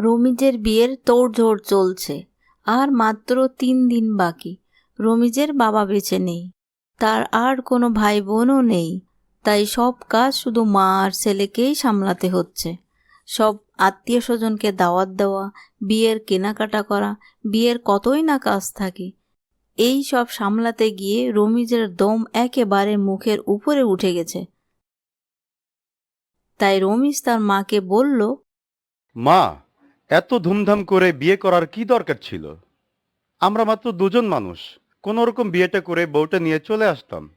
রমিজের বিয়ের তোড়জোড় চলছে। আর মাত্র তিন দিন বাকি। রমিজের বাবা বেঁচে নেই। তার আর কোনো ভাই বোনও নেই। তাই সব কাজ শুধু মা আর ছেলেকেই সামলাতে হচ্ছে। সব আত্মীয় স্বজনকে দাওয়াত দেওয়া, বিয়ের কেনাকাটা করা, বিয়ের কতই না কাজ থাকে। এই সব সামলাতে গিয়ে রমিজের দম একেবারে মুখের উপরে উঠে গেছে। তাই রমিজ তার মাকে বলল, মা এত ধুমধাম করে বিয়ে করার কি দরকার ছিল? আমরা মাত্র দুজন মানুষ। কোনো রকম বিয়েটা করে বউটা নিয়ে চলে আসতাম।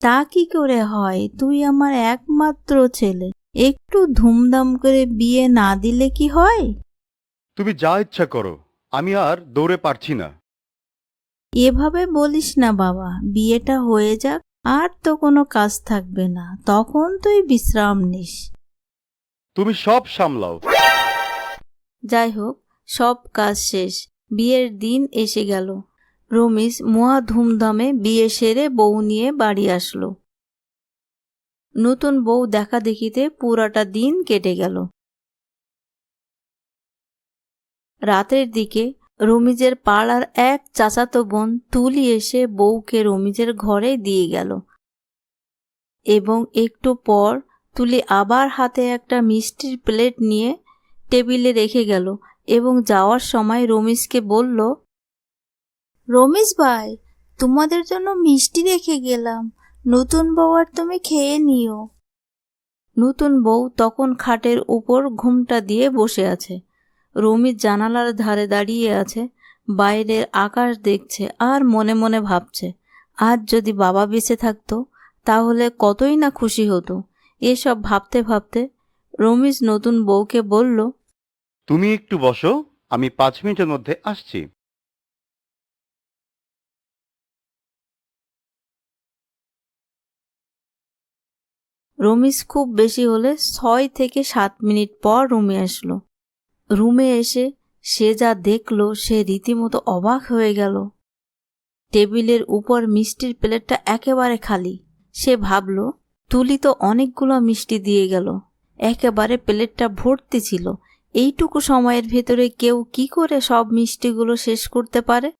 তা কি করে হয়? তুই আমার একমাত্র ছেলে। একটু ধুমধাম করে বিয়ে না দিলে কি হয়? তুমি যা ইচ্ছা করো। আমি আর দৌড়ে পারছি না। এভাবে বলিস না বাবা। বিয়েটা হয়ে যাক আর তো কোনো কাজ থাকবে না। তখন তুই বিশ্রাম নিস। তুমি সব সামলাও। যাই হোক সব কাজ শেষ। বিয়ের দিন এসে গেল। রমিজ মহা ধুমধামে বিয়ে সেরে বউ নিয়ে বাড়ি আসলো। নতুন বউ দেখা দেখিতে পুরাটা দিন কেটে গেল। রাতের দিকে রমিজের পাড়ার এক চাচাতো বোন তুলি এসে বউকে রমিজের ঘরে দিয়ে গেল। এবং একটু পর তুলি আবার হাতে একটা মিষ্টির প্লেট নিয়ে টেবিলে রেখে গেল এবং যাওয়ার সময় রমেশকে বলল রমেশ ভাই তোমাদের জন্য মিষ্টি রেখে গেলাম। নতুন বউ আর তুমি খেয়ে নিও। নতুন বউ তখন খাটের উপর ঘুমটা দিয়ে বসে আছে। রমিজ জানালার ধারে দাঁড়িয়ে আছে বাইরের আকাশ দেখছে আর মনে মনে ভাবছে আজ যদি বাবা বেঁচে থাকতো তাহলে কতই না খুশি হতো। এসব ভাবতে ভাবতে রমিজ নতুন বউকে বলল তুমি একটু বসো, আমি পাঁচ মিনিটের মধ্যে আসছি। রমিজ খুব বেশি হলে ছয় থেকে সাত মিনিট পর রুমে আসলো। রুমে এসে সে যা দেখল, সে রীতিমতো অবাক হয়ে গেল। টেবিলের উপর মিষ্টির প্লেটটা একেবারে খালি। সে ভাবল, তুলি তো অনেকগুলো মিষ্টি দিয়ে গেল। একেবারে প্লেটটা ভর্তি ছিল। এইটুকু সময়ের ভেতরে কেউ কি করে সব মিষ্টিগুলো শেষ করতে পারে?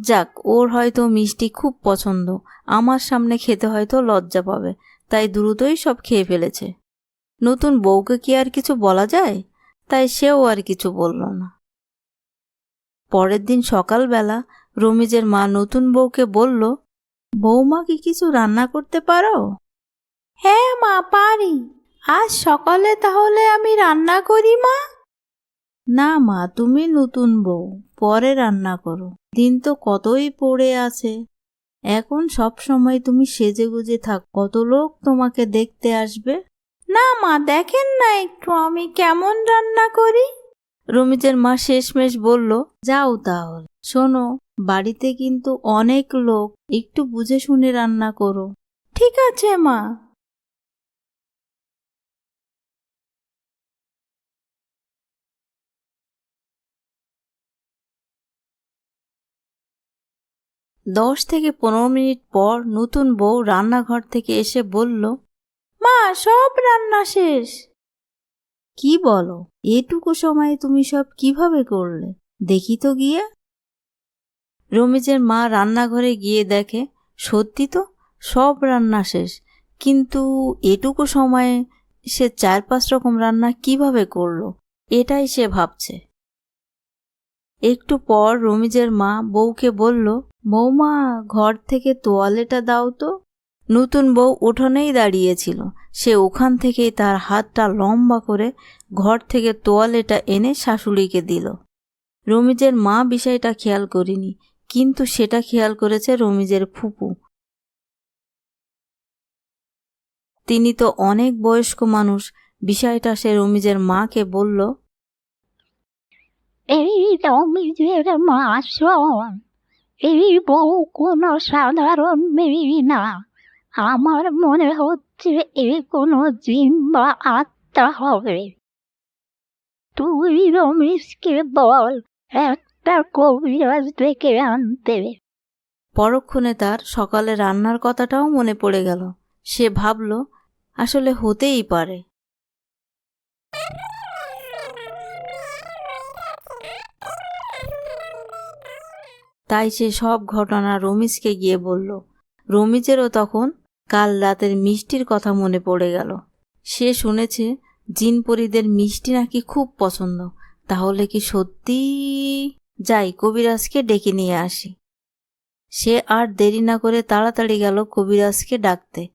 যাক, ওর হয়তো মিষ্টি খুব পছন্দ। আমার সামনে খেতে হয়তো লজ্জা পাবে, তাই দ্রুতই সব খেয়ে ফেলেছে। নতুন বউকে কি আর কিছু বলা যায়? তাই সেও আর কিছু বলল না। পরের দিন সকালবেলা রমিজের মা নতুন বউকে বলল বৌমা কি কিছু রান্না করতে পারো? হ্যাঁ মা, পারি। আজ সকালে তাহলে আমি রান্না করি, মা? না, মা, তুমি নতুন বউ, পরে রান্না করো। দিন তো কতই পড়ে আছে। এখন সব সময় তুমি সেজে গুজে থাক, কত লোক তোমাকে দেখতে আসবে? না, মা, দেখেন না একটু, আমি কেমন রান্না করি? রমিজের মা শেষমেশ বলল, যাও তাহলে। শোনো, বাড়িতে কিন্তু অনেক লোক, একটু বুঝে শুনে রান্না করো। ঠিক আছে, মা। দশ থেকে পনেরো মিনিট পর নতুন বউ রান্নাঘর থেকে এসে বলল, মা, সব রান্না শেষ। কি বলো? এটুকু সময়ে তুমি সব কীভাবে করলে? দেখি তো গিয়ে। রমিজের মা রান্নাঘরে গিয়ে দেখে, সত্যি তো, সব রান্না শেষ। কিন্তু এটুকু সময়ে সে চার পাঁচ রকম রান্না কীভাবে করল? এটাই সে ভাবছে। একটু পর রমিজের মা বউকে বলল বৌমা ঘর থেকে তোয়ালেটা দাও তো। নতুন বউ উঠোনেই দাঁড়িয়েছিল। সে ওখান থেকেই তার হাতটা লম্বা করে ঘর থেকে তোয়ালেটা এনে শাশুড়িকে দিল। রমিজের মা বিষয়টা খেয়াল করিনি, কিন্তু সেটা খেয়াল করেছে রমিজের ফুপু। তিনি তো অনেক বয়স্ক মানুষ, বিষয়টা সে রমিজের মাকে বলল, এই রমিজের মাসন এই বউ কোনো সাধারণ মেয়ে না আমার মনে হচ্ছে এ কোনো জিন বা আত্মা হবে তুই রমেশকে বল একটা কবিরাজ ডেকে আনতে পরক্ষণে তার সকালে রান্নার কথাটাও মনে পড়ে গেল। সে ভাবল, আসলে হতেই পারে। তাই সে সব ঘটনা রমিজকে গিয়ে বলল। রমিজেরও তখন কাল রাতের মিষ্টির কথা মনে পড়ে গেল। সে শুনেছে জিনপরিদের মিষ্টি নাকি খুব পছন্দ। তাহলে কি সত্যি? যাই, কবিরাজকে ডেকে নিয়ে আসি। সে আর দেরি না করে তাড়াতাড়ি গেল কবিরাজকে ডাকতে।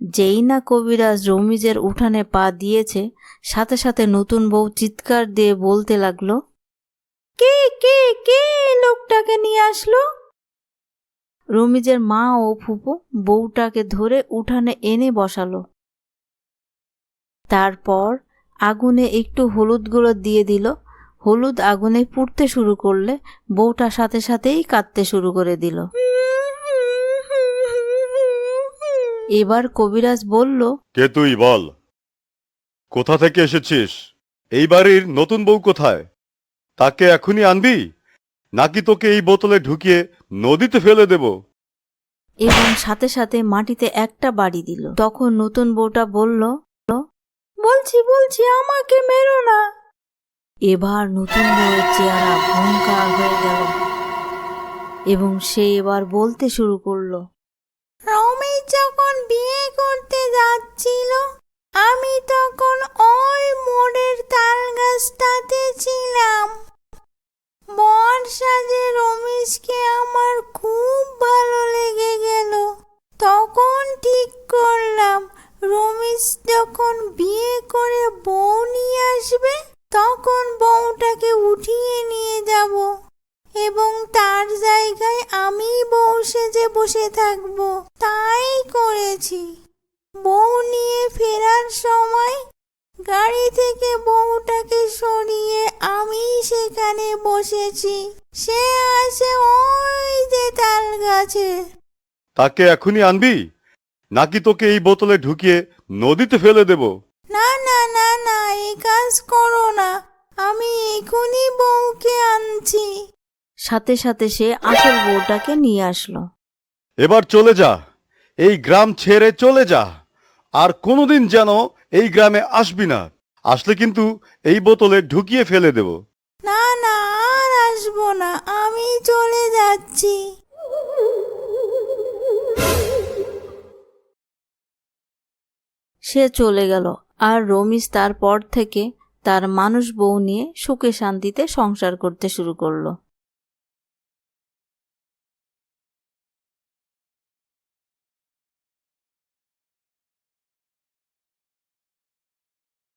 যেই না কবিরাজ রমিজের উঠানে পা দিয়েছে, সাথে সাথে নতুন বউ চিৎকার দিয়ে বলতে লাগল কে কে কে লোকটাকে নিয়ে আসলো? রমিজের মা ও ফুপু বউটাকে ধরে উঠানে এনে বসালো। তারপর আগুনে একটু হলুদ গুঁড়ো দিয়ে দিল। হলুদ আগুনে পুড়তে শুরু করলে বউটা সাথে সাথেই কাঁদতে শুরু করে দিল। এবার কবিরাজ বলল, কে তুই বল? কোথা থেকে এসেছিস? এই বাড়ির নতুন বউ কোথায়? তাকে এখনই আনবি? নাকি তোকে এই বোতলে ঢুকিয়ে নদীতে ফেলে দেব? এবং সাথে সাথে মাটিতে একটা বাড়ি দিল। তখন নতুন বউটা বলল বলছি বলছি আমাকে মেরো না। এবার নতুন বউয়ের চেহারা ভয়ঙ্কর হয়ে গেল। এবং সে এবার বলতে শুরু করল রমেশ যখন বিয়ে করতে যাচ্ছিল আমি তখন গাড়ি থেকে বউটাকে সরিয়ে আমি সেখানে বসেছি। সে আসে ওই যে তাল গাছে। তাকে এখনই আনবি? নাকি তোকে এই বোতলে ঢুকিয়ে নদীতে ফেলে দেব? না না না না এই কাজ করো না। আমি এখনই বউকে আনছি। সাথে সাথে সে আসল বউটাকে নিয়ে আসলো। এবার চলে যা। এই গ্রাম ছেড়ে চলে যা। আর কোনোদিন যেন এই গ্রামে আসবি না। আসলে কিন্তু এই বোতলে ঢুকিয়ে ফেলে দেব। না না আর আসব না। আমি চলে যাচ্ছি। সে চলে গেল আর রমিজ তারপর থেকে তার মানুষ বউ নিয়ে সুখে শান্তিতে সংসার করতে শুরু করল।